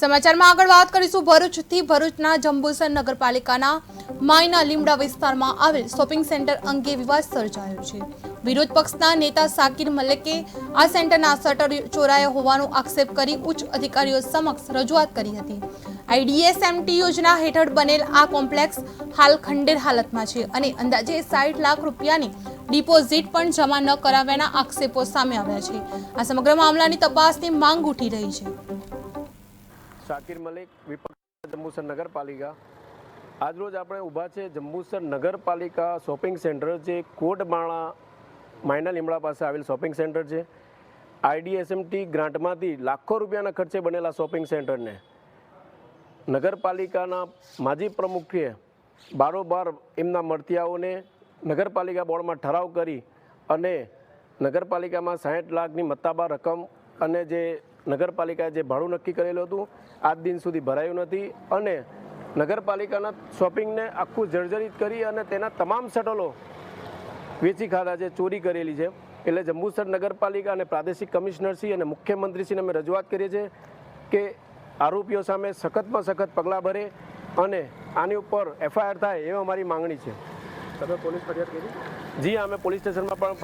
સમાચારમાં આગળ વાત કરીશું. ભરૂચથી ભરૂચના જંબુસર નગરપાલિકાના માયના લીમડા વિસ્તારમાં આવેલ શોપિંગ સેન્ટર અંગે વિવાદ સર્જાયો છે. વિરોધ પક્ષના નેતા સાકિર મલિકે આ સેન્ટરના શટર ચોરાયા હોવાનો આક્ષેપ કરી ઉચ્ચ અધિકારીઓ સમક્ષ રજૂઆત કરી હતી. આઈડીએસએમટી યોજના હેઠળ બનેલ આ કોમ્પ્લેક્સ હાલ ખંડેર હાલતમાં છે અને અંદાજે સાઠ લાખ રૂપિયાની ડિપોઝિટ પણ જમા ન કરાવ્યાના આક્ષેપો સામે આવ્યા છે. આ સમગ્ર મામલાની તપાસની માંગ ઉઠી રહી છે. શાકિર મલિક, વિપક્ષ જંબુસર નગરપાલિકા. આજરોજ આપણે ઊભા છે જંબુસર નગરપાલિકા શોપિંગ સેન્ટર, જે કોટમાળા માયના લીમડા પાસે આવેલ શોપિંગ સેન્ટર છે. આઈડીએસએમટી ગ્રાન્ટમાંથી લાખો રૂપિયાના ખર્ચે બનેલા શોપિંગ સેન્ટરને નગરપાલિકાના માજી પ્રમુખે બારોબાર એમના મળતિયાઓને નગરપાલિકા બોર્ડમાં ઠરાવ કરી અને નગરપાલિકામાં સાઠ લાખની મત્તાબા રકમ અને જે નગરપાલિકાએ જે ભાડું નક્કી કરેલું હતું આજ દિન સુધી ભરાયું નથી અને નગરપાલિકાના શોપિંગને આખું જર્જરિત કરી અને તેના તમામ શટલો વેચી ખાધા છે ચોરી કરેલી છે. એટલે જંબુસર નગરપાલિકા અને પ્રાદેશિક કમિશનરશ્રી અને મુખ્યમંત્રીશ્રીને અમે રજૂઆત કરીએ છીએ કે આરોપીઓ સામે સખતમાં સખત પગલાં ભરે અને આની ઉપર એફઆઈઆર થાય એવી અમારી માંગણી છે. તમે પોલીસ ફરિયાદ કરી? જી અમે પોલીસ સ્ટેશનમાં પણ